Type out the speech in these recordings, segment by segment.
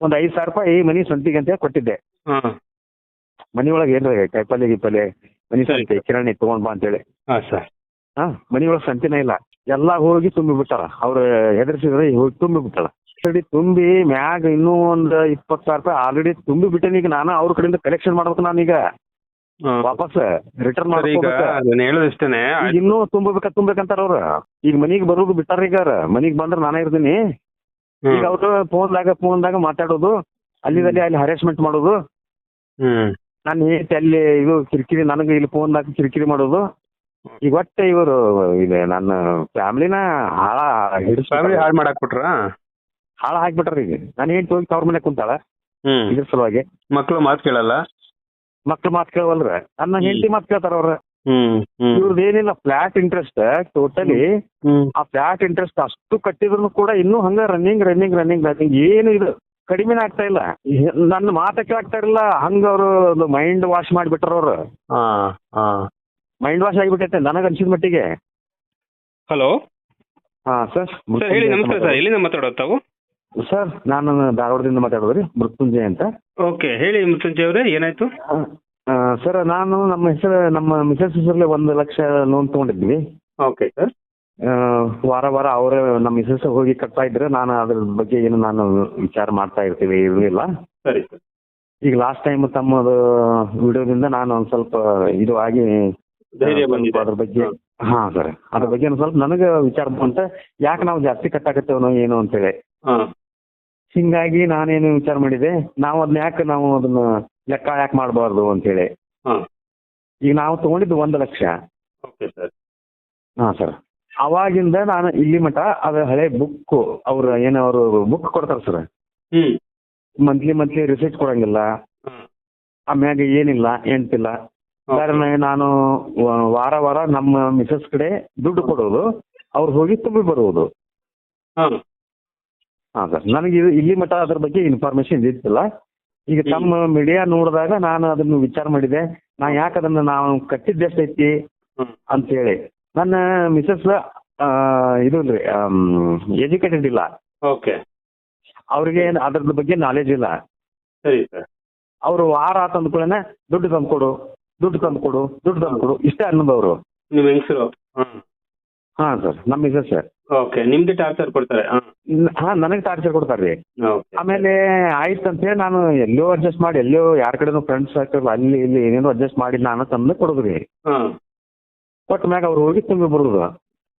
ಒಂದ್ ಐದ್ ಸಾವಿರ ರೂಪಾಯಿ ಮನಿ ಸಂತಿಗೆ ಅಂತ ಕೊಟ್ಟಿದ್ದೆ. ಹಾ. ಮನಿ ಒಳಗೆ ಏನ್ರಿ ಕಾಯಿಪಲ್ಲೆ ಗೀಪಲ್ಲೆ ಮನಿ ಸರಿ. ಸಂತಿ ಕಿರಾಣಿ ತಗೊಂಡ್ ಬಾ ಅಂತೇಳಿ. ಹಾ ಸರ್. ಹಾ ಮನಿ ಒಳಗ್ ಸಂತಿನೇ ಇಲ್ಲ. ಎಲ್ಲಾ ಹೋಗಿ ತುಂಬಿ ಬಿಟ್ಟಾರ ಅವ್ರ ಹೆದರ್ಸಿದ್ರೆ ಹೋಗಿ ತುಂಬಿ ಬಿಟ್ಟಾರ ಸರಿ ತುಂಬಿ ಮ್ಯಾಗ ಇನ್ನೂ ಒಂದ್ ಇಪ್ಪತ್ತು ಸಾವಿರ ರೂಪಾಯಿ ಆಲ್ರೆಡಿ ತುಂಬಿ ಬಿಟ್ಟೇನಿ. ಈಗ ನಾನು ಅವ್ರ ಕಡೆಯಿಂದ ಕಲೆಕ್ಷನ್ ಮಾಡ್ಬೇಕು ನಾನೀಗ. ವಾಪಸ್ ರಿಟರ್ನ್ ಸರ್ ಈಗ ಮಾಡ್ಬೇಕು ಅದನ್ನ ಹೇಳೋದಿಷ್ಟೇನೆ. ಈಗ ಇನ್ನೂ ತುಂಬಬೇಕ ತುಂಬಬೇಕಂತಾರ ಅವ್ರ. ಈಗ ಮನಿಗ್ ಬರೋದು ಬಿಟ್ಟಾರ ಈಗ ಅವ್ರ. ಮನಿಗ್ ಬಂದ್ರ ನಾನೇ ಇರ್ತೀನಿ. ಈಗ ಅವ್ರು ಫೋನ್ ದಾಗ ಮಾತಾಡೋದು ಅಲ್ಲಿ ಅಲ್ಲಿ ಹರೇಸ್ಮೆಂಟ್ ಮಾಡೋದು. ಹ್ಮ್. ನಾನು ಹೇಳ್ತಿ ಅಲ್ಲಿ ಇದು ಕಿರಿಕಿರಿ ನನಗೆ ಇಲ್ಲಿ ಫೋನ್ ದಾಗ ಕಿರಿಕಿರಿ ಮಾಡೋದು. ಈಗ ಒಟ್ಟೆ ಇವರು ಇದೆ ನನ್ನ ಫ್ಯಾಮಿಲಿನ ಹಾಳ ಫ್ಯಾಮಿಲಿ ಹಾಳು ಮಾಡಕ್ ಬಿಟ್ರ ಹಾಳ ಹಾಕ್ಬಿಟ್ರ ಈಗ. ನಾನು ಹೆಂಗೆ ಹೋಗಿ ತವ್ರ ಮನೆ ಕುಂತಾಳ. ಹ್ಮ್. ಇದ್ರ ಸಲುವಾಗಿ. ಮಕ್ಳು ಮಾತು ಕೇಳಲ್ಲ? ಮಕ್ಳು ಮಾತು ಕೇಳವಲ್ರ? ನನ್ನ ಹೆಂಡತಿ ಮಾತು ಕೇಳ್ತಾರ ಅವ್ರ. ಇವ್ರದ್ದು ಏನಿಲ್ಲ ಫ್ಲಾಟ್ ಇಂಟ್ರೆಸ್ಟ್ ಟೋಟಲಿ ಆ ಫ್ಲಾಟ್ ಇಂಟ್ರೆಸ್ಟ್ ಅಷ್ಟು ಕಟ್ಟಿದ್ರು ಕೂಡ ಇನ್ನೂ ಹಂಗ ರನ್ನಿಂಗ್ ರನ್ನಿಂಗ್ ರನ್ನಿಂಗ್ ರನ್ನಿಂಗ್ ಏನು ಇದು ಕಡಿಮೆನೇ ಆಗ್ತಾ ಇಲ್ಲ. ನನ್ನ ಮಾತ ಕೇಳ್ತಾ ಇರಲಿಲ್ಲ ಹಂಗ ಅವರು ಮೈಂಡ್ ವಾಶ್ ಮಾಡಿಬಿಟ್ರ ಅವ್ರು. ಹಾ ಹಾ. ಮೈಂಡ್ ವಾಶ್ ಆಗಿಬಿಟ್ಟೈತೆ ನನಗೆ ಅನ್ಸಿದ ಮಟ್ಟಿಗೆ. ಹಲೋ ಹಾ ಸರ್ ಸರ್ ಹೇಳಿ ನಮಸ್ಕಾರ ಸರ್ ಎಲ್ಲಿಂದ ಮಾತಾಡೋದು ತಾವು? ಸರ್ ನಾನು ಧಾರವಾಡದಿಂದ ಮಾತಾಡೋದ್ರಿ ಮೃತ್ಯುಂಜಯ ಅಂತ. ಓಕೆ ಹೇಳಿ ಮೃತ್ಯುಂಜಯ ಅವರೇ ಏನಾಯ್ತು? ಸರ್ ನಾನು ನಮ್ಮ ಹೆಸರು ನಮ್ಮ ಮಿಸಸ್ ಹೆಸರಲ್ಲೇ ಒಂದು ಲಕ್ಷ ಲೋನ್ ತಗೊಂಡಿದ್ವಿ. ಓಕೆ ಸರ್ ವಾರ ವಾರ ಅವರೇ ನಮ್ಮ ಮಿಸಸ್ ಹೋಗಿ ಕಟ್ತಾ ಇದ್ರೆ ನಾನು ಅದ್ರ ಬಗ್ಗೆ ಏನು ನಾನು ವಿಚಾರ ಮಾಡ್ತಾ ಇರ್ತೀವಿ ಇರಲಿಲ್ಲ ಸರಿ ಸರ್ ಈಗ ಲಾಸ್ಟ್ ಟೈಮ್ ತಮ್ಮದು ವಿಡಿಯೋದಿಂದ ನಾನು ಒಂದು ಸ್ವಲ್ಪ ಇದು ಆಗಿ ಧೈರ್ಯ ಬಂದಿದೆ. ಅದ್ರ ಬಗ್ಗೆ ಹಾ. ಸರ್. ಅದ್ರ ಬಗ್ಗೆ ಒಂದು ಸ್ವಲ್ಪ ನನಗೆ ವಿಚಾರ ಅಂತ ಯಾಕೆ ನಾವು ಜಾಸ್ತಿ ಕಟ್ಟಾಕತ್ತೇವನೋ ಏನು ಅಂತೇಳಿ ಹಿಂಗಾಗಿ ನಾನೇನು ವಿಚಾರ ಮಾಡಿದೆ ನಾವು ಅದನ್ನ ಯಾಕೆ ನಾವು ಅದನ್ನ ಲೆಕ್ಕ ಯಾಕೆ ಮಾಡಬಾರ್ದು ಅಂತ ಹೇಳಿ ಈಗ ನಾವು ತಗೊಂಡಿದ್ದು ಒಂದು ಲಕ್ಷ. Okay sir. ಹಾ ಸರ್. ಅವಾಗಿಂದ ನಾನು ಇಲ್ಲಿ ಮಠ ಅದು ಹಳೆ ಬುಕ್ ಅವ್ರ ಏನು ಅವರು ಬುಕ್ ಕೊಡ್ತಾರೆ ಸರ್. ಮಂತ್ಲಿ ಮಂತ್ಲಿ ರಿಸರ್ಚ್ ಕೊಡಂಗಿಲ್ಲ. ಆಮ್ಯಾಗ ಏನಿಲ್ಲ ಎಂಟಿಲ್ಲ ಕಾರಣ ನಾನು ವಾರ ವಾರ ನಮ್ಮ ಮಿಸಸ್ ಕಡೆ ದುಡ್ಡು ಕೊಡೋದು. ಅವ್ರು ಹೋಗಿ ತುಂಬಿ ಬರುವುದು ಹಾ. ಹಾ ಸರ್. ನನಗೆ ಇಲ್ಲಿ ಮಠ ಅದ್ರ ಬಗ್ಗೆ ಇನ್ಫಾರ್ಮೇಶನ್ ಇದ್ದಿಲ್ಲ ಈಗ ತಮ್ಮ ಮೀಡಿಯಾ ನೋಡಿದಾಗ ನಾನು ಅದನ್ನ ವಿಚಾರ ಮಾಡಿದೆ. ನಾ ಯಾಕ ಅದನ್ನ ನಾವು ಕಟ್ಟಿದ್ದೆಷ್ಟೈತಿ ಅಂತ ಹೇಳಿ ನನ್ನ ಮಿಸಸ್ ಇದು ರೀ ಎಜುಕೇಟೆಡ್ ಇಲ್ಲ. ಓಕೆ. ಅವ್ರಿಗೆ ಅದ್ರದ್ ಬಗ್ಗೆ ನಾಲೆಜ್ ಇಲ್ಲ. ಸರಿ ಸರ್. ಅವರು ವಾರ ಆತ ಕೂಡನೆ ದುಡ್ಡು ತಂದ್ಕೊಡು ದುಡ್ಡು ತಂದ್ಕೊಡು ದುಡ್ಡು ತಂದ್ಕೊಡು ಇಷ್ಟೇ ಅನ್ನೋದವ್ರು. ಅವರು ಹೆಂಗಸರು ಹಾ ಸರ್ ನಮ್ಮ ಮಿಸಸ್ ಸರ್ ಓಕೆ ನಿಮ್ಗೆ ಟಾರ್ಚರ್ ಕೊಡ್ತಾರೆ. ಹಾ. ಹಾ ನನಗೆ ಟಾರ್ಚರ್ ಕೊಡ್ತಾರ್ರಿ ಓಕೆ ಆಮೇಲೆ ಆಯ್ತು ಅಂತ ಹೇಳಿ ನಾನು ಎಲ್ಲೋ ಅಡ್ಜಸ್ಟ್ ಮಾಡಿ ಎಲ್ಲೋ ಯಾರ ಕಡೆನೂ ಫ್ರೆಂಡ್ಸ್ ಸರ್ಕಲ್ ಅಲ್ಲಿ ಇಲ್ಲಿ ಏನೇನೋ ಅಡ್ಜಸ್ಟ್ ಮಾಡಿ ನಾನು ತಂದು ಕೊಡೋದ್ರಿ ಹಾ. ಕೊಟ್ಟ ಮ್ಯಾಗ ಅವ್ರು ಹೋಗಿ ತುಂಬಿ ಬರುದು.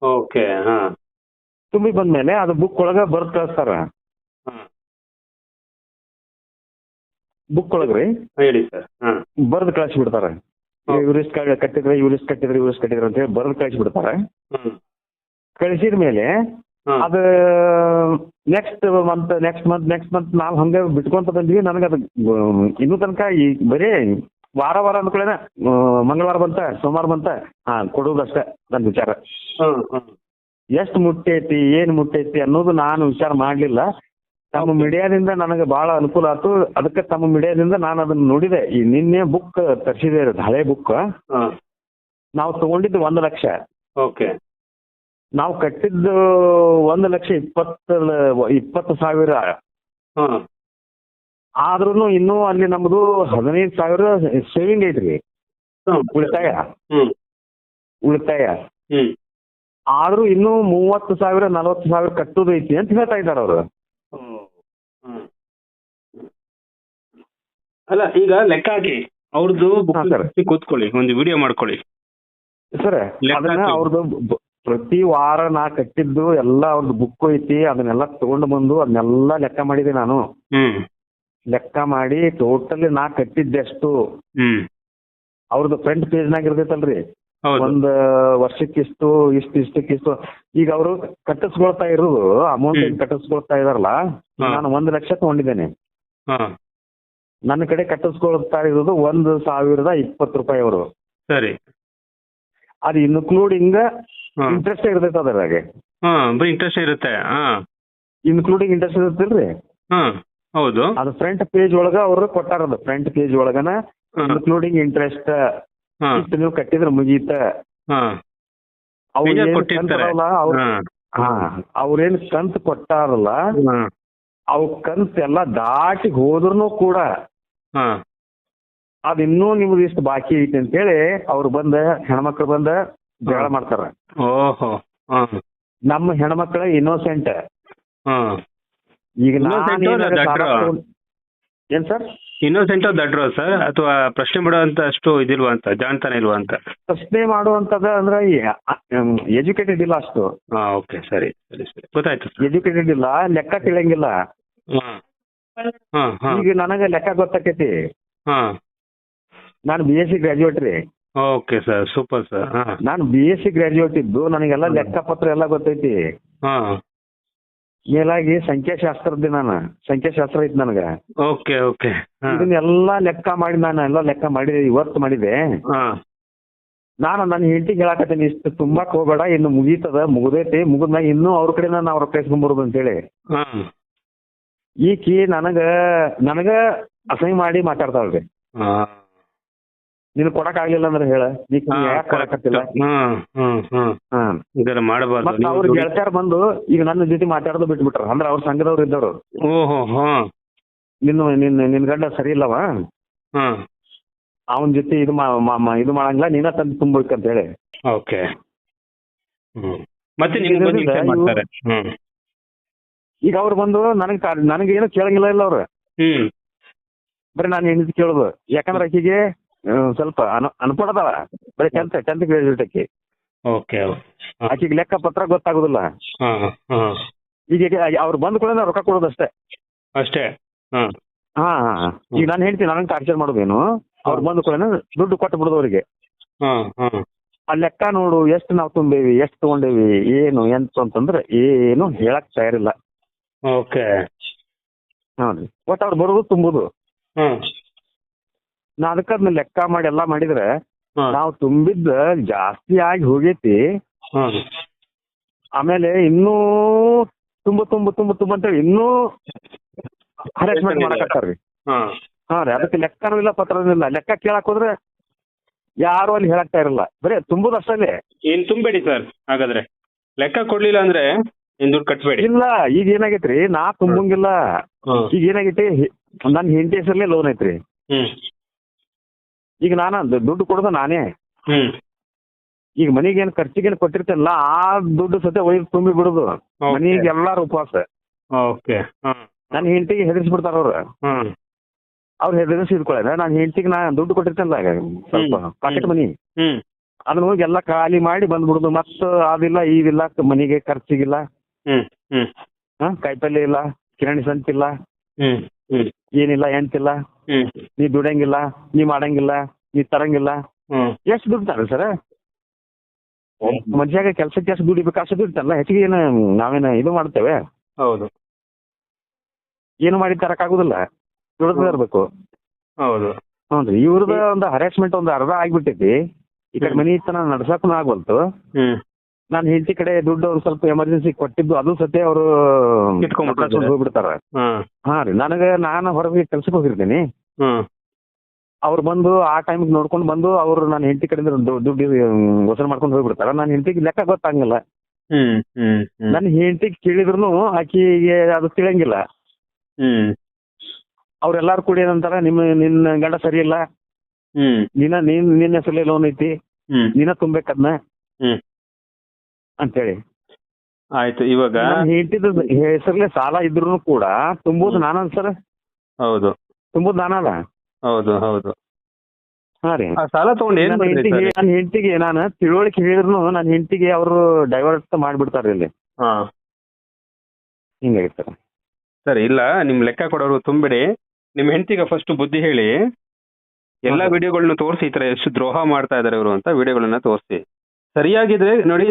ಓಕೆ ಹಾ. ತುಂಬಿ ಬಂದ್ಮೇಲೆ ಅದು ಬುಕ್ ಒಳಗ ಬರ್ದ್ ಕಳಿಸ್ತಾರ. ಹಾ. ಬುಕ್ ಒಳಗ್ರಿ ಹೇಳಿ ಸರ್ ಹಾ. ಬರ್ದ್ ಕಳಿಸಿ ಬಿಡ್ತಾರ. ಇವ್ರಿಸ್ಟ್ ಕಟ್ಟಿದ್ರೆ ಇವ್ರಿಸ್ಟ್ ಕಟ್ಟಿದ್ರೆ ಇವ್ರಿಸ್ಟ್ ಕಟ್ಟಿದ್ರೆ ಅಂತ ಹೇಳಿ ಬರ್ದ್ ಕಳಿಸಿ ಬಿಡ್ತಾರ. ಹ್ಮ್. ಕಳಿಸಿದ ಮೇಲೆ ಹಾ. ಅದು next month next month next month ನಾವು ಹಂಗೆ ಬಿಟ್ಕೊಂತ ಬಂದ್ವಿ. ನನಗೆ ಅದು ಇನ್ನು ಇನ್ನೂ ತನಕ ಈ ಬರೀ ವಾರ ವಾರ ಅಂದ್ಕೊಳ್ಳೇನ ಮಂಗಳವಾರ ಬಂತ ಸೋಮವಾರ ಬಂತ ಹಾ ಕೊಡೋದಷ್ಟೇ ನನ್ನ ವಿಚಾರ. ಹ್ಮ್ ಹ್ಮ್ ಎಷ್ಟು ಮುಟ್ಟೈತಿ ಏನು ಮುಟ್ಟೈತಿ ಅನ್ನೋದು ನಾನು ವಿಚಾರ ಮಾಡಲಿಲ್ಲ. ತಮ್ಮ ಮೀಡಿಯಾದಿಂದ ನನಗೆ ಬಹಳ ಅನುಕೂಲ ಆಯ್ತು ಅದಕ್ಕೆ ತಮ್ಮ ಮೀಡಿಯಾದಿಂದ ನಾನು ಅದನ್ನ ನೋಡಿದೆ. ಈ ನಿನ್ನೆ ಬುಕ್ ತರಿಸಿದೆ ಹಳೆ ಬುಕ್. ಹಾ. ನಾವು ತಗೊಂಡಿದ್ದು ಒಂದು ಲಕ್ಷ. ಓಕೆ. ನಾವು ಕಟ್ಟಿದ್ದು ಒಂದು ಲಕ್ಷ ಇಪ್ಪತ್ತು ಇಪ್ಪತ್ತು ಸಾವಿರ. ಹಾ. ಆದ್ರೂ ಇನ್ನೂ ಅಲ್ಲಿ ನಮ್ದು ಹದಿನೈದು ಸಾವಿರ ಸೇವಿಂಗ್ ಐತ್ರಿ. ಹ್ಮ್. ಉಳಿತಾಯ. ಉಳಿತಾಯ ಆದ್ರೂ ಇನ್ನೂ ಮೂವತ್ತು ಸಾವಿರ ನಲವತ್ತು ಸಾವಿರ ಕಟ್ಟೋದು ಐತಿ ಅಂತ ಹೇಳ್ತಾ ಇದ್ದಾರೆ ಅವರು. ಅಲ್ಲ ಈಗ ಲೆಕ್ಕ ಹಾಕಿ. ಅವ್ರದ್ದು ಕೂತ್ಕೊಳ್ಳಿ ಒಂದು ವಿಡಿಯೋ ಮಾಡ್ಕೊಳ್ಳಿ. ಸರ್. ಅವ್ರದ್ದು ಪ್ರತಿ ವಾರ ನಾ ಕಟ್ಟಿದ್ದು ಎಲ್ಲ ಒಂದು ಬುಕ್ ಐತಿ ಅದನ್ನೆಲ್ಲ ತಗೊಂಡು ಬಂದು ಅದನ್ನೆಲ್ಲ ಲೆಕ್ಕ ಮಾಡಿದೆ ನಾನು. ಹ್ಮ್. ಲೆಕ್ಕ ಮಾಡಿ ಟೋಟಲಿ ನಾ ಕಟ್ಟಿದ್ದೆಷ್ಟು ಹ್ಮ್. ಅವ್ರದ್ದು ಫ್ರಂಟ್ ಪೇಜ್ನಾಗ ಇರ್ತೈತಲ್ರಿ. ಹೌದು. ಒಂದ್ ವರ್ಷಕ್ಕೆ ಇಷ್ಟು ಇಷ್ಟು ಇಷ್ಟಕ್ಕೆ ಇಷ್ಟು. ಈಗ ಅವರು ಕಟ್ಟಿಸ್ಕೊಳ್ತಾ ಇರೋದು ಅಮೌಂಟ್. ಕಟ್ಟಿಸ್ಕೊಳ್ತಾ ಇದಾರಲ್ಲ ಹಾ. ನಾನು ಒಂದ್ ಲಕ್ಷ ತಗೊಂಡಿದ್ದೇನೆ. ಹಾ. ನನ್ನ ಕಡೆ ಕಟ್ಟಿಸ್ಕೊಳ್ತಾ ಇರೋದು ಒಂದು ಸಾವಿರದ ಇಪ್ಪತ್ತು ರೂಪಾಯಿ ಅವರು. ಸರಿ. ಅದು ಇನ್ಕ್ಲೂಡಿಂಗ್ ಇಂಟ್ರೆಸ್ಟ್ ಇರ್ತೈತೆ ಅದ್ರಾಗೆ. ಹಾ ಬರೀ ಇಂಟ್ರೆಸ್ಟ್ ಇರುತ್ತೆ ಹಾ. ಇನ್ಕ್ಲೂಡಿಂಗ್ ಇಂಟ್ರೆಸ್ಟ್ ಇರುತ್ತಿಲ್ರಿ? ಹಾಂ ಹೌದು. ಅದು ಫ್ರಂಟ್ ಪೇಜ್ ಒಳಗ ಅವರು ಕೊಟ್ಟಾರದ ಫ್ರಂಟ್ ಪೇಜ್ ಒಳಗನ ಇನ್ಕ್ಲೂಡಿಂಗ್ ಇಂಟ್ರೆಸ್ಟ್ ನೀವು ಕಟ್ಟಿದ್ರೆ ಮುಗೀತ. ಅವ್ರೇನ್ ಕಂತ ಕೊಟ್ಟಾರಲ್ಲ ಅವ್ ಕಂತ ಎಲ್ಲ ದಾಟಿ ಹೋದ್ರು ಕೂಡ ಹಾ. ಅದ್ ಇನ್ನೂ ನಿಮ್ದು ಇಷ್ಟು ಬಾಕಿ ಐತಿ ಅಂತೇಳಿ ಅವ್ರು ಬಂದ ಹೆಣ್ಮಕ್ಳು ಬಂದ ಜಗಳ ಮಾಡ್ತಾರ. ಓಹೋ ನಮ್ಮ ಹೆಣ್ಮಕ್ಳ ಇನ್ನೋಸೆಂಟ್ ಹಾ ಈಗ ಏನ್ ಸರ್? Innocent ದಡ್ರೋ sir? ಅಥವಾ ಪ್ರಶ್ನೆ ಮಾಡುವಂತ ಅಷ್ಟು ಇದಿಲ್ವಾ ಅಂತ ಜಾಣ್ತಾನೆ ಇಲ್ವಾ ಅಂತ ಪ್ರಶ್ನೆ ಮಾಡುವಂತದ ಅಂದ್ರೆ ಎಜುಕೇಟೆಡ್ ಇಲ್ಲ ಅಷ್ಟು. ಓಕೆ ಸರಿ ಸರಿ ಸರಿ. ಗೊತ್ತಾಯ್ತು ಎಜುಕೇಟೆಡ್ ಇಲ್ಲ ಲೆಕ್ಕ ತಿಳಿಯಂಗಿಲ್ಲ. ಈಗ ನನಗ ಲೆಕ್ಕ ಗೊತ್ತಾಕೈತಿ. ಹಾ ನಾನು ಬಿ ಎಸ್ ಸಿ ಗ್ರಾಜುಯೇಟ್ ರೀ. Okay sir super sir. ಹಾ. ನಾನು ಬಿ ಎಸ್ ಸಿ ಗ್ರಾಜುಯೇಟ್ ಇದ್ದು ನನಗೆಲ್ಲ ಲೆಕ್ಕ ಪತ್ರ ಎಲ್ಲ ಗೊತ್ತೈತಿ. ಹಾ. ಮೇಲಾಗಿ ಸಂಖ್ಯಾಶಾಸ್ತ್ರದ್ದೆ ನಾನು ಸಂಖ್ಯಾಶಾಸ್ತ್ರ ಐತಿ ನನಗ. Okay okay. ಹಾ. ಇದನ್ನೆಲ್ಲ ಲೆಕ್ಕ ಮಾಡಿ ನಾನು ಎಲ್ಲ ಲೆಕ್ಕ ಮಾಡಿ ಇವತ್ತು ಮಾಡಿದೆ. ಹಾ. ನಾನು ನನ್ನ ಹೆಂಡತಿ ಹೇಳಕತ್ತೀನಿ ಇಷ್ಟು ತುಂಬಾ ಹೋಗ್ಬೇಡ ಇನ್ನು ಮುಗೀತದ ಮುಗ್ದೈತಿ ಮುಗಿದ್ಮ್ಯಾಗ ಇನ್ನೂ ಅವ್ರ ಕಡೆ ನಾವು ರೊಕ್ಕ ಇಸ್ಕೊಂಬರೋದು ಅಂತೇಳಿ. ಹಾ. ಈಕಿ ನನಗ ನನಗ ಅಸಹ್ಯ ಮಾಡಿ ಮಾತಾಡ್ತಾಳ್ರಿ ಹಾ. ನಿನ್ ಕೊಡಕ್ ಆಗ್ಲಿಲ್ಲ ಅಂದ್ರೆ ಹೇಳ. ನೀ ಯಾಕೆ ಕೊಡಕತ್ತಿಲ್ಲ? ಹಾ ಮಾಡಬಾರ್ದು. ಮತ್ತ ಅವ್ರ ಗೆಳತ್ಯಾರ ಬಂದು ಈಗ ನನ್ನ ಜೊತೆ ಮಾತಾಡೋದು ಬಿಟ್ಬಿಟ್ರ. ಅಂದ್ರೆ ಅವ್ರ ಸಂಘದವ್ರು ಇದ್ದವ್ರು. ಓಹೋ ನಿನ್ನ ನಿನ್ನ ನಿನ್ ಗಂಡ ಸರಿ ಇಲ್ಲವ? ಅವನ ಜೊತೆ ಇದು ಇದು ಮಾಡಂಗಿಲ್ಲ ನೀನ ತಂದು ತುಂಬಿಕ್ ಅಂತ ಹೇಳಿ. ಓಕೆ. ಮತ್ತೆ ಈಗ ಅವ್ರು ಬಂದು ನನಗೆ ನನಗೇನು ಏನು ಕೇಳಂಗಿಲ್ಲ ಇಲ್ಲ ಅವ್ರು ಹ್ಮ್. ಬರೀ ನಾನು ಹೆಂಡತಿ ಕೇಳುದು. ಯಾಕಂದ್ರೆ ಆಕಿಗೆ ಆ, ಸ್ವಲ್ಪ ಅನ ಅನ್ಪಡ್ ಅದಾವ. ಬರೀ ಟೆಂತ್ ಟೆಂತ್ ಗ್ರಾಜುಯೇಟ್ ಆಕಿ ಓಕೆ ಆಕಿಗೆ ಲೆಕ್ಕ ಪತ್ರ ಗೊತ್ತಾಗುದಿಲ್ಲ. ಹಾ ಹಾ. ಈಗ ಅವ್ರು ಬಂದ ಕೂಡ ರೊಕ್ಕ ಕೊಡೋದು ಅಷ್ಟೇ. ಅಷ್ಟೇ? ಹಾ. ಹಾ ಹಾ ಹಾ. ಈಗ ನಾನು ಹೇಳ್ತೀನಿ ನನಗೆ ಟಾರ್ಚರ್ ಮಾಡೋದೇನು? ಅವ್ರು ಬಂದ ಕೂಡ ದುಡ್ಡು ಕೊಟ್ಟು ಬಿಡೋದು ಅವ್ರಿಗೆ ಹಾ ಹಾ. ಆ ಲೆಕ್ಕ ನೋಡು ಎಷ್ಟು ನಾವು ತುಂಬೇವಿ ಎಷ್ಟು ತಗೊಂಡೇವಿ ಏನು ಎಂತ ಅಂತಂದ್ರೆ ಏನು ಹೇಳಕ್ ತಯಾರಿಲ್ಲ. ಓಕೆ. ರೀ ಒಟ್ಟು ಅವ್ರು ಬರೋದು ತುಂಬುದು. ಹಾ. ನಾ ಅದಕ್ಕ ಅದನ್ನ ಲೆಕ್ಕ ಮಾಡಿ ಎಲ್ಲಾ ಮಾಡಿದ್ರೆ ನಾವು ತುಂಬಿದ್ದ ಜಾಸ್ತಿ ಆಗಿ ಹೋಗೈತಿ. ಆಮೇಲೆ ಇನ್ನೂ ತುಂಬ ತುಂಬ ತುಂಬ ತುಂಬ ಅಂತೇಳಿ ಇನ್ನೂ ಹರಾಸ್ಮೆಂಟ್ ಮಾಡಕತ್ತಾರ್ರಿ ಹಾ. ರೀ ಅದಕ್ಕೆ ಲೆಕ್ಕನೂ ಇಲ್ಲ ಪತ್ರನೂ ಇಲ್ಲ. ಲೆಕ್ಕ ಕೇಳಕ್ ಹೋದ್ರೆ ಯಾರು ಅಲ್ಲಿ ಹೇಳಕ್ತಾ ಇರಲ್ಲ. ಬರೀ ತುಂಬುದು ಅಷ್ಟೇ ಏನ್ ತುಂಬಬೇಡಿ ಸರ್ ಹಾಗಾದ್ರೆ. ಲೆಕ್ಕ ಕೊಡ್ಲಿಲ್ಲ ಅಂದ್ರೆ ದುಡ್ಡು ಕಟ್ಬೇಡಿ. ಇಲ್ಲ ಈಗ ಏನಾಗೈತ್ರಿ ನಾ ತುಂಬಂಗಿಲ್ಲ. ಈಗ ಏನಾಗೈತಿ ನನ್ ನನ್ನ ಹೆಂಡತಿ ಹೆಸರಲ್ಲೇ ಲೋನ್ ಐತ್ರಿ. ಈಗ ನಾನು ದುಡ್ಡು ಕೊಡೋದು ನಾನೇ. ಹ್ಮ್. ಈಗ ಮನೆಗೆ ಏನ್ ಖರ್ಚಿಗೇನು ಕೊಟ್ಟಿರ್ತೇನಲ್ಲ ಆ ದುಡ್ಡು ಸತೆ ಒಯ್ದು ತುಂಬಿ ಬಿಡುದು. ಮನೆಗೆ ಎಲ್ಲಾರು ಉಪವಾಸ. ಓಕೆ ನನ್ನ ಹೆಂಡತಿಗೆ ಹೆದರ್ಸ್ಬಿಡ್ತಾರ ಅವ್ರು. ಹ್ಮ್. ಅವ್ರು ಹೆದರ್ಸಿ ಇದ್ಕೊಳ್ಳೋದ ನಾನು ಹೆಂಡತಿಗೆ ನಾ ದುಡ್ಡು ಕೊಟ್ಟಿರ್ತೇನಲ್ಲ ಸ್ವಲ್ಪ. ಪಾಕೆಟ್ ಮನಿ ಅದನ್ನ ಹೋಗಿ ಎಲ್ಲ ಖಾಲಿ ಮಾಡಿ ಬಂದ್ಬಿಡುದು. ಮತ್ತ ಅದಿಲ್ಲ ಇದಿಲ್ಲ ಮನೆಗೆ ಖರ್ಚಿಗಿಲ್ಲ. ಹ್ಮ್. ಹ್ಮ್. ಹಾ ಕಾಯಿಪಲ್ಲೆ ಇಲ್ಲ ಕಿರಾಣಿ ಸಂತಿಲ್ಲ. ಏನಿಲ್ಲ ಎಂತಿಲ್ಲ. ನೀ ದುಡಂಗಿಲ್ಲ ನೀ ಮಾಡಂಗಿಲ್ಲ ನೀ ತರಂಗಿಲ್ಲ. ಎಷ್ಟು ದುಡ್ತಾರೆ ಸರ್? ಮನುಷ್ಯಾಗ ಕೆಲ್ಸಕ್ಕೆ ಎಷ್ಟು ದುಡಿಬೇಕು ಅಷ್ಟು ದುಡಿತಾರಲ್ಲ ಹೆಚ್ಚಿಗೆ ಏನು ನಾವೇನು ಇದು ಮಾಡ್ತೇವೆ? ಹೌದು. ಏನು ಮಾಡಿ ತರಕಾಗುದಿಲ್ಲ. ದುಡಿದೇ ಇರ್ಬೇಕು ಹೌದು. ಹೌದ್ರಿ. ಇವ್ರದ ಒಂದು ಹರಾಸ್ಮೆಂಟ್ ಒಂದು ಅರ್ಧ ಆಗ್ಬಿಟ್ಟೈತಿ ಈ ಕಡೆ. ಮನಿ ತನ ನಡ್ಸಕ್ಕೂ ಆಗ್ಬಲ್ತು ಹ್ಮ್. ನಾನು ಹೆಂಡತಿ ಕಡೆ ದುಡ್ಡು ಅವ್ರು ಸ್ವಲ್ಪ ಎಮರ್ಜೆನ್ಸಿ ಕೊಟ್ಟಿದ್ದು ಅದು ಸತ್ಯ ಅವರು. ಹೋಗ್ಬಿಡ್ತಾರ. ಹಾ. ರೀ ನನಗೆ ನಾನು ಹೊರಗೆ ಕೆಲ್ಸಕ್ಕೆ ಹೋಗಿರ್ತೀನಿ. ಅವ್ರು ಬಂದು ಆ ಟೈಮ್ ನೋಡ್ಕೊಂಡು ಬಂದು ಅವ್ರು ನನ್ನ ಹೆಂಡತಿ ಕಡೆ ದುಡ್ಡು ವಸೂಲ್ ಮಾಡ್ಕೊಂಡು ಹೋಗ್ಬಿಡ್ತಾರ. ನನ್ನ ಹೆಂಡತಿಗೆ ಲೆಕ್ಕ ಗೊತ್ತಾಗಲ್ಲ ನನ್ನ ಹೆಂಡತಿ ಕೇಳಿದ್ರು ಆಕಿಗೆ ಅದು ತಿಳಿಯಂಗಿಲ್ಲ. ಹ್ಮ್. ಅವ್ರೆಲ್ಲಾರು ಕೂಡಿ ಏನಂತಾರ ನಿಮ್ಮ ನಿನ್ನ ಗಂಡ ಸರಿ ಇಲ್ಲ. ಹ್ಮ್. ನೀನ ನೀನ್ ನಿನ್ನ ಹೆಸರಲ್ಲೇ ಲೋನ್ ಐತಿ. ನಿನ್ನ ನೀನ ತುಂಬೇಕದ್ನ ಹ್ಮ್. ಅಂತೇಳಿ. ಆಯ್ತು ಇವಾಗ? ಹೇಳ್ತಿದ್ದು ಹೆಂಡತಿದ ಹೆಸರಲ್ಲೇ ಸಾಲ ಇದ್ರು ಕೂಡ ತುಂಬುದು ನಾನ ಸರ್? ಹೌದು. ತುಂಬುದು ನಾನಲ್ಲ? ಹೌದು ಹೌದು. ಹಾ ರೀ. ಆ ಸಾಲ ತಗೊಂಡು ಏನ್ ನನ್ನ ಮಾಡಿದ್ರಿ ಹೆಂಡತಿಗೆ ಸರ್? ನನ್ನ ಹೆಂಡತಿಗೆ ನಾನು ತಿಳುವಳಿಕೆ ಹೇಳಿದ್ರು ನನ್ನ ಹೆಂಡತಿಗೆ ಅವರು ಡೈವರ್ಟ್ ಮಾಡಿಬಿಡ್ತಾರೆ ಇಲ್ಲಿ. ಹಾ. ಹಿಂಗಾಗಿರ್ತಾರ ಸರಿ. ಇಲ್ಲ ನಿಮ್ ಲೆಕ್ಕ ಕೊಡೋರು ತುಂಬಿಡಿ. ನಿಮ್ ಹೆಂಡತಿಗೆ ಫಸ್ಟ್ ಬುದ್ಧಿ ಹೇಳಿ. ಎಲ್ಲಾ ಹೌದು. ವಿಡಿಯೋಗಳನ್ನ ತೋರಿಸಿ ಈ ತರ ಎಷ್ಟು ದ್ರೋಹ ಮಾಡ್ತಾ ಇದಾರೆ ಇವರು ಅಂತ ವಿಡಿಯೋಗಳನ್ನ ತೋರಿಸಿ. ಸರಿಯಾಗಿದ್ರೆ ನೋಡಿ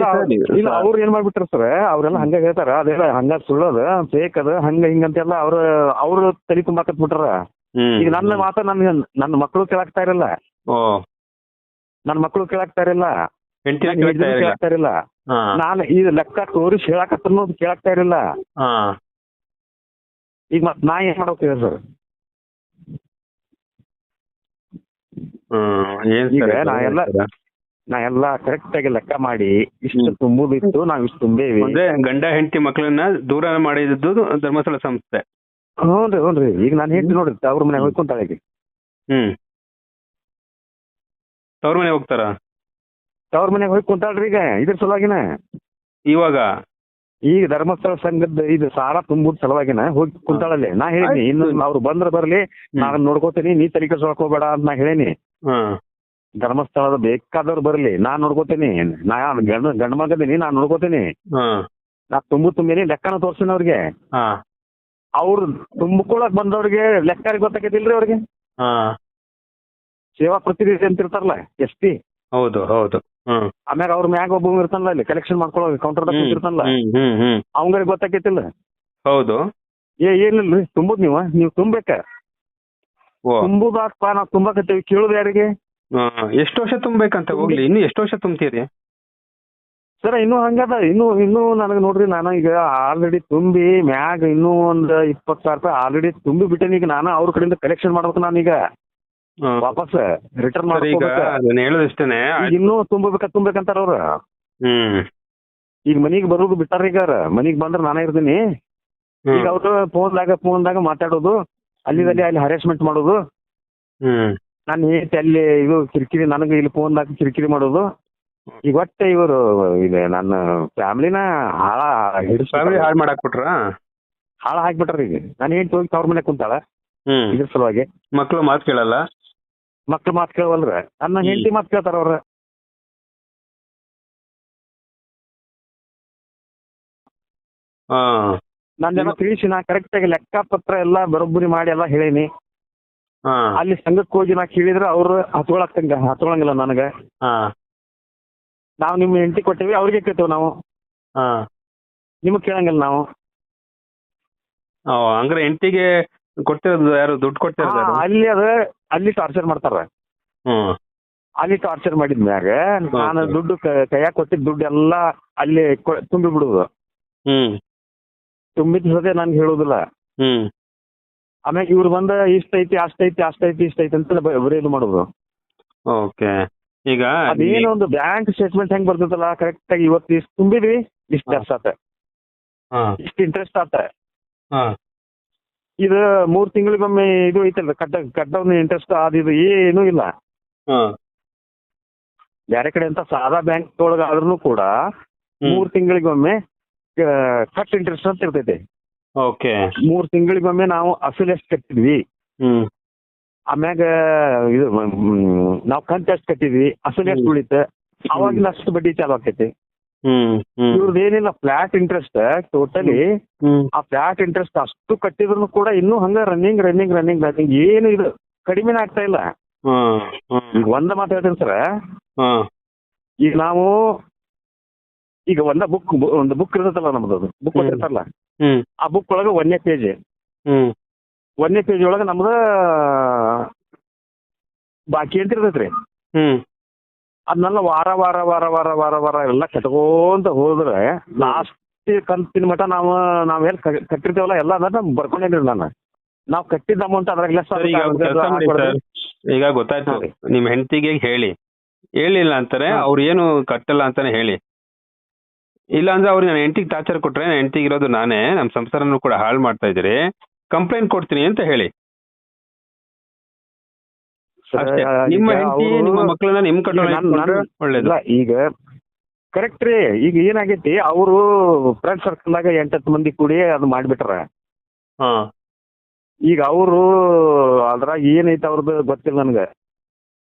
ಇಲ್ಲ ಅವ್ರು- ಏನ್ ಮಾಡ್ಬಿಟ್ರ ಸರ್? ಅವ್ರೆಲ್ಲ ಹಂಗ ಹೇಳ್ತಾರ. ಅದೆಲ್ಲ ಹಂಗ ಸುಳ್ಳೋದು ಫೇಕ್ ಅದ ಹಂಗ ಹಿಂಗಂತೆಲ್ಲ ಅವ್ರ ಅವ್ರ ತಲೆ ತುಂಬಾ ಬಿಟ್ರ ಹ್ಮ್. ಈಗ ನನ್ನ ಮಾತ ನನ್ ನನ್ನ ಮಕ್ಕಳು ಕೇಳಾಕ್ತಾ ಇರಲ್ಲ. ನನ್ನ ಮಕ್ಕಳು ಕೇಳಾಕ್ತಾ ಇರಲ್ಲ. ಕೇಳಾಕ್ತಾ ಇರಲ್ಲ. ನಾನು ಈ ಲೆಕ್ಕ ತೋರಿಸಿ ಹೇಳಾಕತ್ತನು ಕೇಳಾಕ್ತಾ ಇರಲ್ಲ. ಈಗ ಮತ್ ನಾ ಏನ್ ಹೇಳಿ ಸರ್? ಈಗ ಸರ್ ನಾ ಎಲ್ಲ-? ನಾ ಎಲ್ಲಾ ಕರೆಕ್ಟ್ ಆಗಿ ಲೆಕ್ಕ ಮಾಡಿ ಇಷ್ಟು ಹ್ಮ್. ತುಂಬುದಿತ್ತು ನಾವ್ ಇಷ್ಟು ತುಂಬೇವಿ. ಅಂದ್ರೆ ಗಂಡ ಹೆಂಡತಿ ಮಕ್ಕಳನ್ನ ದೂರ ಮಾಡಿದ್ದು ಧರ್ಮಸ್ಥಳ ಸಂಸ್ಥೆ. ಹ್ಞೂನ್ರಿ ಹ್ಞೂನ್ರಿ ಈಗ ನಾನು ಹೆಂಡತಿ ನೋಡ್ರಿ ಅವ್ರ ಮನೆ ಹೋಗ್ಕೊಂತಾಳೆ ಈಗ ಹ್ಮ್. ತವ್ರ ಮನೆ ಹೋಗ್ತಾರ? ತವ್ರ ಮನೆ ಹೋಗಿ ಕುಂತಾಳ್ರಿ ಈಗ ಇದ್ರ ಸಲುವಾಗಿನ. ಇವಾಗ? ಈಗ ಧರ್ಮಸ್ಥಳ ಸಂಘದ ಇದು ಸಾಲ ತುಂಬುದ್ ಸಲುವಾಗಿನ ಹೋಗಿ ಕುಂತಾಳಲ್ಲಿ. ನಾ ಹೇಳಿನಿ ಇನ್ನು. ಅವ್ರು ಬಂದ್ರ ಬರ್ಲಿ ನಾನು ನೋಡ್ಕೋತೀನಿ ನೀ ತಲೆ ಕೆಡ್ಸ್ಕೊಳ್ಕೋಬೇಡ ಅಂತ ನಾ ಹೇಳೇನಿ. ಹಾ. ಧರ್ಮಸ್ಥಳದ ಬೇಕಾದವ್ರು ಬರಲಿ ನಾನ್ ನೋಡ್ಕೋತೀನಿ. ನಾ ಗಂಡ ಗಂಡ ಮಗದೀನಿ ನಾನ್ ನೋಡ್ಕೋತೀನಿ. ನಾ ತುಂಬು ತುಂಬಿನಿ ಲೆಕ್ಕನ ತೋರ್ಸಿನ ಅವ್ರಿಗೆ. ಅವ್ರು ತುಂಬಿಕೊಳಕ್ ಬಂದವ್ರಿಗೆ ಲೆಕ್ಕ ಗೊತ್ತಾಗೈತಿಲ್ರಿ ಅವ್ರಿಗೆ? ಸೇವಾ ಪ್ರತಿನಿಧಿ ಅಂತ ಇರ್ತಾರಲ್ಲ ಎಸ್ ಪಿ. ಹೌದು ಹೌದು. ಆಮ್ಯಾಗ ಅವ್ರ ಮ್ಯಾಗ ಒಬ್ಬ ಇರ್ತಾನಲ್ಲ ಇಲ್ಲಿ ಕಲೆಕ್ಷನ್ ಮಾಡ್ಕೊಳ್ಳೋ ಹ್ಮ್ ಇರ್ತಾನಲ್ಲ. ಹ್ಮ್ ಗೊತ್ತಾಕೈತಿಲ್ಲ ಹೌದು. ಏ ಏನಿಲ್ರಿ ತುಂಬುದ್ ನೀವ? ನೀವ್ ತುಂಬಬೇಕ? ತುಂಬುದಾಕಪ್ಪ ನಾವ್ ತುಂಬಾಕತ್ತೀವಿ ಕೇಳುದು ಯಾರಿಗೆ? ಎಷ್ಟು ವರ್ಷ ತುಂಬಬೇಕಂತ ಹೋಗ್ಲಿ? ಇನ್ನು ಎಷ್ಟು ವರ್ಷ ತುಂಬ್ತೀರಿ? ಸರ ಇನ್ನು ಹಂಗದ ಇನ್ನು ಇನ್ನು ನನಗೆ ನೋಡ್ರಿ ನಾನು ಈಗ ಆಲ್ರೆಡಿ ತುಂಬಿ ಮ್ಯಾಗ ಇನ್ನು ಒಂದ್ ಇಪ್ಪತ್ತು ಸಾವಿರ ರೂಪಾಯಿ ಆಲ್ರೆಡಿ ತುಂಬಿ ಬಿಟ್ಟೇನಿ. ಈಗ ನಾನು ಅವ್ರ ಕಡೆಯಿಂದ ಕಲೆಕ್ಷನ್ ಮಾಡ್ಬೇಕು ನಾನೀಗ ಈಗ. ವಾಪಸ್ ರಿಟರ್ನ್ ಇನ್ನು ನಾನು ಹೇಳೋದಿಷ್ಟೇನೆ ಈಗ ಇನ್ನೂ ತುಂಬಬೇಕ ತುಂಬಬೇಕಂತಾರ ಅವ್ರ. ಹ್ಮ್. ಈಗ ಮನಿಗ್ ಬರೋದು ಬಿಟ್ಟಾರ ಈಗ ಮನಿಗ್ ಬಂದ್ರೆ ನಾನೇ ಇರ್ತೀನಿ. ಈಗ ಅವ್ರ ಫೋನ್ದಾಗ ಫೋನ್ದಾಗ ಮಾತಾಡೋದು. ಅಲ್ಲಿ ಅಲ್ಲಿ ಹರಾಸ್ಮೆಂಟ್ ಮಾಡೋದು. ಹ್ಮ್. ನಾನು ಹೇಳ್ತಿ ಅಲ್ಲಿ ಇದು ಕಿರಿಕಿರಿ ನನಗೆ ಇಲ್ಲಿ ಫೋನ್ ಹಾಕಿ ಕಿರಿಕಿರಿ ಮಾಡೋದು. ಈಗ ಒಟ್ಟೆ ಇವರು ಇದೆ ನನ್ನ ಫ್ಯಾಮಿಲಿನ ಹಾಳ ಫ್ಯಾಮಿಲಿ ಹಾಳು ಮಾಡಾಕ್ ಬಿಟ್ರ ಹಾಳ ಹಾಕ್ಬಿಟ್ರ ಈಗ. ನಾನು ಏನ್ ಹೋಗಿ ತವ್ರ ಮನೆ ಕುಂತಾಳ. ಹ್ಮ್. ಇದ್ರ ಸಲುವಾಗಿ. ಮಕ್ಳು ಮಾತು ಕೇಳಲ್ಲ? ಮಕ್ಳು ಮಾತು ಕೇಳವಲ್ರ? ನನ್ನ. ಹೆಂಡತಿ ಮಾತು ಕೇಳ್ತಾರ ಅವ್ರ? ಹಾ. ನಾನು ತಿಳಿಸಿ ನಾ ಕರೆಕ್ಟ್ ಆಗಿ ಲೆಕ್ಕ ಪತ್ರ ಎಲ್ಲ ಬರೋಬ್ಬರಿ ಮಾಡಿ ಎಲ್ಲ ಹೇಳೀನಿ. ಅಲ್ಲಿ ಸಂಘಕ್ಕೆ ಹೋಗಿ ನಾ ಕೇಳಿದ್ರೆ ಅವ್ರು ಹತ್ಕೊಳಕ್ಕಂಗ ಹತ್ಕೊಳಂಗಿಲ್ಲ ನನಗೆ. ನಾವು ನಿಮ್ಮ ಹೆಂಡತಿ ಕೊಟ್ಟೇವಿ ಅವ್ರಿಗೆ ಕೇಳ್ತೇವೆ ನಾವು. ಹಾ. ನಿಮಗೆ ಕೇಳಂಗಿಲ್ಲ ನಾವು. ಅಂದ್ರೆ ಎಂಟಿಗೆ ಹೆಂಡತಿಗೆ ಕೊಡ್ತಿರೋದು ಯಾರು ದುಡ್ಡು ಕೊಡ್ತಿರೋದು ಯಾರು? ಅಲ್ಲಿ ಅದ ಅಲ್ಲಿ ಟಾರ್ಚರ್ ಮಾಡ್ತಾರ. ಹ್ಮ್. ಅಲ್ಲಿ ಟಾರ್ಚರ್ ಮಾಡಿದ ಮ್ಯಾಗ ನಾನು Okay. ದುಡ್ಡು ಕೈಯಾಗ ಕೊಟ್ಟಿದ್ದ ದುಡ್ಡು ಎಲ್ಲ ಅಲ್ಲಿ ಕೊ- ತುಂಬಿ ಬಿಡುದು ಹ್ಮ್. ತುಂಬಿದ ಸದೇ ನಾನು ಹೇಳುದಿಲ್ಲ. ಹ್ಮ್. ಆಮ್ಯಾಗ ಇವ್ರು ಬಂದ ಇಷ್ಟ ಐತಿ ಅಷ್ಟ ಐತಿ ಅಷ್ಟ ಐತಿ ಇಷ್ಟ ಐತಿ ಅಂತ ಬರೀ ಇದು ಮಾಡೋದು. ಓಕೆ. ಈಗ ಅದೇನೋ ಒಂದು ಬ್ಯಾಂಕ್ ಸ್ಟೇಟ್ಮೆಂಟ್ ಹೆಂಗ್ ಬರ್ತದಲ್ಲ ಕರೆಕ್ಟ್ ಆಗಿ ಇವತ್ತು ಇಷ್ಟು ತುಂಬಿದ್ವಿ ಇಷ್ಟು. ಜಾಸ್ತಿ ಆತ. ಇಷ್ಟು ಇಂಟ್ರೆಸ್ಟ್ ಆತ. ಇದು ಮೂರ್ ತಿಂಗಳಿಗೊಮ್ಮೆ ಇದು ಐತಲ್ಲ ಕಟ್ಟ ಕಟ್ಟೋನ್ ಇಂಟ್ರೆಸ್ಟ್ ಅದು ಇದು ಏನು ಇಲ್ಲ. ಬೇರೆ ಕಡೆ ಅಂತ ಸಾದಾ ಬ್ಯಾಂಕ್ ಒಳಗ ಆದ್ರೂ ಕೂಡ. ಮೂರ್ ತಿಂಗಳಿಗೊಮ್ಮೆ ಕಟ್ ಇಂಟ್ರೆಸ್ಟ್ ಅಂತ ಇರ್ತೈತೆ. ಓಕೆ. ಮೂರ್ ತಿಂಗಳಿಗೊಮ್ಮೆ ನಾವು ಅಸಲ್ ಎಷ್ಟು ಕಟ್ಟಿದ್ವಿ. ಹ್ಮ್. ಆಮ್ಯಾಗ ಇದು ನಾವು ಕಂತ ಎಷ್ಟು ಕಟ್ಟಿದ್ವಿ. ಅಸಲ್ ಎಷ್ಟು ಉಳಿತು. ಅವಾಗಿನ ಅಷ್ಟು ಬಡ್ಡಿ ಚಾಲು ಆಕೈತಿ. ಇವ್ರದ್ದು ಏನಿಲ್ಲ ಫ್ಲಾಟ್ ಇಂಟ್ರೆಸ್ಟ್ ಟೋಟಲಿ ಆ ಫ್ಲಾಟ್ ಇಂಟ್ರೆಸ್ಟ್ ಅಷ್ಟು ಕಟ್ಟಿದ್ರು ಕೂಡ ಇನ್ನೂ ಹಂಗ ರನ್ನಿಂಗ್ ರನ್ನಿಂಗ್ ರನ್ನಿಂಗ್ ರನ್ನಿಂಗ್ ಏನು ಇದು ಕಡಿಮೆನೇ ಆಗ್ತಾ ಇಲ್ಲ. ಒಂದ ಮಾತು ಹೇಳ್ತೀನಿ ಸರ್. ಈಗ ನಾವು ಈಗ ಒಂದ ಬುಕ್ ಒಂದು ಬುಕ್ ಇರ್ತದಲ್ಲ ನಮ್ದು ಬುಕ್ ಹ್ಮ್. ಕೊಟ್ಟಿರ್ತಾರಲ್ಲ ಹ್ಮ್. ಆ ಬುಕ್ ಒಳಗ ಒಂದನೇ ಪೇಜ್ ಹ್ಮ್. ಒಂದನೇ ಪೇಜ್ ಒಳಗ ನಮ್ದು ಬಾಕಿ ಅಂತ ಇರ್ತೈತ್ರಿ. ಹ್ಮ್. ಅದನ್ನೆಲ್ಲ ವಾರ ವಾರ ವಾರ ವಾರ ವಾರ ವಾರ ಎಲ್ಲ ಕಟ್ಕೊಂತ ಹೋದ್ರೆ ಲಾಸ್ಟ್ ಕಂತಿನ ಮಟ್ಟ ನಾವು ನಾವೆಲ್ಲ ಕಟ್ಟಿರ್ತೇವಲ್ಲ ಎಲ್ಲ ಅದನ್ನ ಬರ್ಕೊಂಡಿರಿ ನಾನು. ನಾವು ಕಟ್ಟಿದ್ದ ಅಮೌಂಟ್ ಅದ್ರಾಗ ಲೆಸ್ ಈಗ ಗೊತ್ತಾಯ್ತು. ನಿಮ್ ಹೆಂಡತಿಗೆ ಹೇಳಿ. ಹೇಳಿಲ್ಲ ಅಂತಾರೆ. ಅವ್ರು ಏನು ಕಟ್ಟಲ್ಲ ಅಂತಾನೆ ಹೇಳಿ. ಇಲ್ಲ ಅಂದ್ರೆ ಅವ್ರಿಗೆ ನನ್ನ ಹೆಂಡತಿಗೆ ಟಾರ್ಚರ್ ಕೊಟ್ರೆ ನನ್ನ ಹೆಂಡತಿಗೆ ಇರೋದು ನಾನೇ ನಮ್ಮ ಸಂಸಾರನೂ ಕೂಡ ಹಾಳು ಮಾಡ್ತಾ ಇದ್ದೀರಿ. ಕಂಪ್ಲೇಂಟ್ ಕೊಡ್ತೀನಿ ಅಂತ ಹೇಳಿ. ಅಷ್ಟೇ. ನಿಮ್ಮ ಹೆಂಡತಿ ನಿಮ್ಮ ಮಕ್ಕಳನ್ನ ನಿಮ್ ನನ್- ಒಳ್ಳೇದು. ಇಲ್ಲ ಈಗ ಕರೆಕ್ಟ್ ರೀ. ಈಗ ಏನಾಗೈತಿ ಅವರು ಫ್ರೆಂಡ್ ಸರ್ಕಲ್ದಾಗ ಎಂಟತ್ತು ಮಂದಿ ಕೂಡಿ ಅದು ಮಾಡ್ಬಿಟ್ರ. ಹಾ. ಈಗ ಅವರು ಅದ್ರಾಗ ಏನೈತೆ ಅವ್ರದ್ದು ಗೊತ್ತಿಲ್ಲ ನನಗೆ.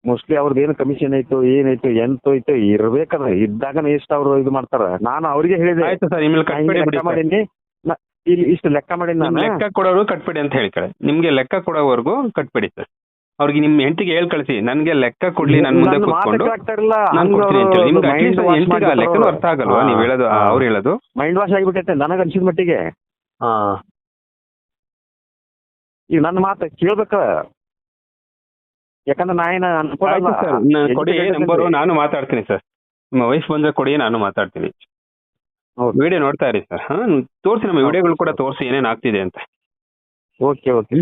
ಮೋಸ್ಟ್ಲಿ ಅವ್ರದ್ದು ಏನು ಕಮಿಷನ್ ಐತೋ ಏನೈತು ಎಂತ ಐತೋ ಇರ್ಬೇಕದ. ಇದ್ದಾಗ ಎಷ್ಟು ಅವ್ರು ಇದು ಮಾಡ್ತಾರ. ನಾನು ಅವ್ರಿಗೆ ಹೇಳಿದೆ ಆಯ್ತು ಸರ್ ಹಿಂಗ್ ಕಟ್ಬೇಡಿ ಬಿಡಿ. ಮಾಡೀನಿ. ನಾ ಇಲ್ಲಿ ಇಷ್ಟು ಲೆಕ್ಕ ಮಾಡೀನಿ ನಿಮ್ ನಾನು. ಲೆಕ್ಕ ಕೊಡೋರು ಕಟ್ಬಿಡಿ ಅಂತ ಹೇಳ್ತಾರೆ ನಿಮ್ಗೆ ಲೆಕ್ಕ ಕೊಡೋವರೆಗೂ ಕಟ್ಬೇಡಿ ಸರ್. ಅವ್ರಿಗೆ ನಿಮ್ ಹೆಂಡತಿಗೆ ಹೇಳ್ ಕಳಿಸಿ. ನನ್ಗೆ ಲೆಕ್ಕ ಕೊಡ್ಲಿ ನನ್ ಮುಂದೆ ನನ್ನ ಕೂತ್ಕೊಂಡು. ಮಾತಕ್ಕೆ ಆಗ್ತಾರಿಲ್ಲ ನಾನು ಕೊಡ್ತೀನಿ ಅಂತ ಹೇಳಿ. ನಿಮ್ಗೆ ಅಟ್ಲೀಸ್ಟ್ ಹೆಂಡತಿಗೆ ಆ ಲೆಕ್ಕನೂ ಅರ್ಥ ಆಗಲ್ವಾ? ನೀವ್ ಹೇಳೋದು ಆ, ಅವ್ರು ಹೇಳೋದು. ಮೈಂಡ್ ವಾಶ್ ಆಗಿಬಿಟ್ಟೈತೆ ನನಗೆ ಅನ್ಸಿದ ಮಟ್ಟಿಗೆ. ಆ ಈಗ ನನ್ನ ಮಾತು ಕೇಳ್ಬೇಕ? ಯಾಕಂದ್ರೆ ನಾ ಏನ ಆಯ್ತು ಸರ್ ನಾನು ಕೊಡಿ ನಂಬರ್ ನಂಬರು ನಾನು ಮಾತಾಡ್ತೀನಿ ಸರ್. ನಿಮ್ಮ ವೈಫ್ ಬಂದ್ರೆ ಕೊಡಿ ನಾನು ಮಾತಾಡ್ತೀನಿ. ಹೌದು. ವಿಡಿಯೋ ನೋಡ್ತಾ ಇರಿ ಸರ್ ಹಾ? ತೋರಿಸಿ ನಮ್ಮ ವಿಡಿಯೋಗಳು ಕೂಡ ತೋರಿಸಿ ಏನೇನು ಆಗ್ತಿದೆ ಅಂತ. Okay okay